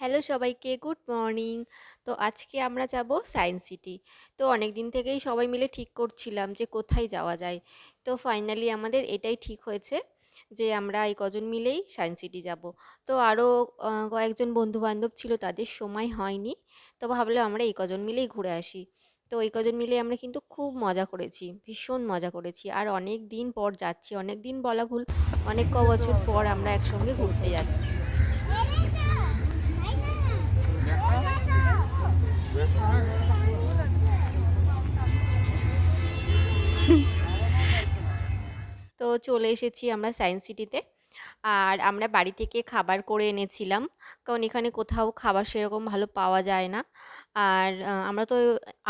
Hello সবাইকে, good morning. তো আজকে আমরা যাব সায়েন্স সিটি। তো অনেক দিন থেকেই সবাই মিলে ঠিক করছিলাম যে কোথায় যাওয়া যায়। তো ফাইনালি আমাদের এটাই ঠিক হয়েছে যে আমরা এই কজন মিলেই সায়েন্স সিটি যাব। তো আরও কয়েকজন বন্ধু বান্ধব ছিল তাদের সময় হয়নি। তো ভাবলাম আমরা এই কজন মিলেই ঘুরে আসি। তো এই কজন মিলে আমরা কিন্তু খুব মজা করেছি, ভীষণ মজা করেছি। আর অনেক দিন পর যাচ্ছি, অনেক দিন বলা ভুল, অনেক ক বছর পর আমরা একসঙ্গে ঘুরতে যাচ্ছি। তো চলে এসেছি আমরা সায়েন্স সিটিতে। আর আমরা বাড়ি থেকে খাবার করে এনেছিলাম। কারণ এখানে কোথাও খাবার সেরকম ভালো পাওয়া যায় না। আর আমরা তো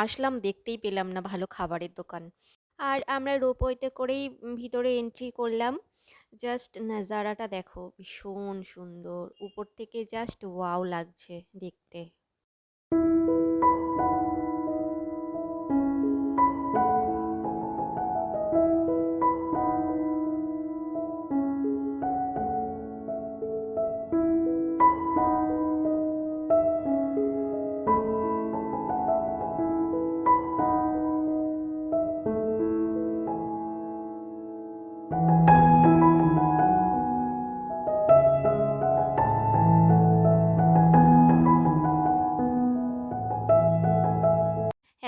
আসলাম, দেখতেই পেলাম না ভালো খাবারের দোকান। আর আমরা রোপওয়েতে করেই ভিতরে এন্ট্রি করলাম। জাস্ট নাজারাটা দেখো, ভীষণ সুন্দর। উপর থেকে জাস্ট ওয়াও লাগছে দেখতে।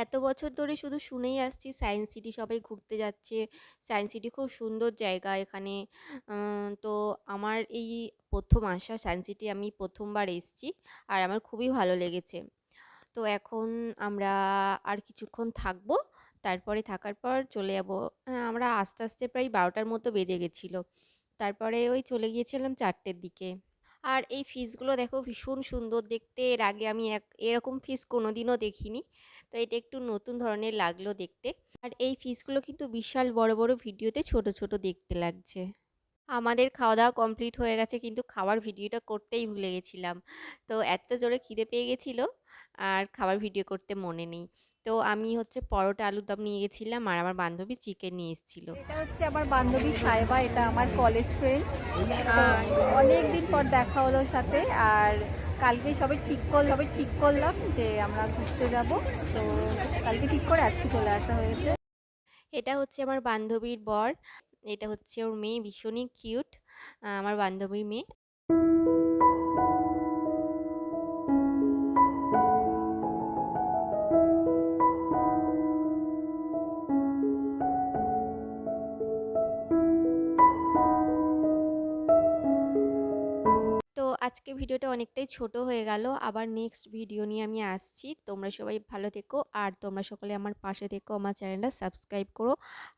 এত বছর ধরে শুধু শুনেই আসছি সায়েন্স সিটি সবাই ঘুরতে যাচ্ছে। সায়েন্স সিটি খুব সুন্দর জায়গা এখানে। তো আমার এই প্রথম আসা সায়েন্স সিটি আমি প্রথমবার এসেছি আর আমার খুবই ভালো লেগেছে। তো এখন আমরা আর কিছুক্ষণ থাকব। তারপরে থাকার পর চলে যাব। আমরা আস্তে আস্তে প্রায় বারোটার মতো বেজে গেছিল। তারপরে ওই চলে গিয়েছিলাম চারটের দিকে। আর এই ফিসগুলো দেখো ভীষণ সুন্দর দেখতে। এর আগে আমি এক, এরকম ফিস কোনো দিনও দেখিনি। তো এটা একটু নতুন ধরনের লাগল দেখতে। আর এই ফিসগুলো কিন্তু বিশাল বড় বড় ভিডিওতে ছোট ছোট দেখতে লাগছে। আমাদের খাওয়া দাওয়া কমপ্লিট হয়ে গেছে, কিন্তু খাওয়ার ভিডিওটা করতেই ভুলে গেছিলাম। তো এত জোরে খিদে পেয়ে গেছিল, আর খাবার ভিডিও করতে মনে নেই। তো আমি হচ্ছে পরোটা আলুর দম নিয়ে গেছিলাম আর আমার বান্ধবী চিকেন নিয়ে এসেছিল। এটা হচ্ছে আমার বান্ধবী সাহেবা এটা আমার কলেজ ফ্রেন্ড অনেক দিন পর দেখা হলো সাথে আর কালকে সবাই ঠিক করল সবাই ঠিক করলাম যে আমরা ঘুরতে যাব। তো কালকে ঠিক করে আজকে চলে আসা হয়েছে। এটা হচ্ছে আমার বান্ধবীর বর। এটা হচ্ছে ওর মেয়ে ভীষণই কিউট আমার বান্ধবীর মেয়ে। আজকে ভিডিওটা অনেকটাই ছোট হয়ে গেল। আবার নেক্সট ভিডিও নিয়ে আমি আসছি। তোমরা সবাই ভালো থেকো। আর তোমরা সকলে আমার পাশে থেকো, আমার চ্যানেলটা সাবস্ক্রাইব করো।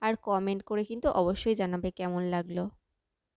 আর কমেন্ট করে কিন্তু অবশ্যই জানাবে কেমন লাগল।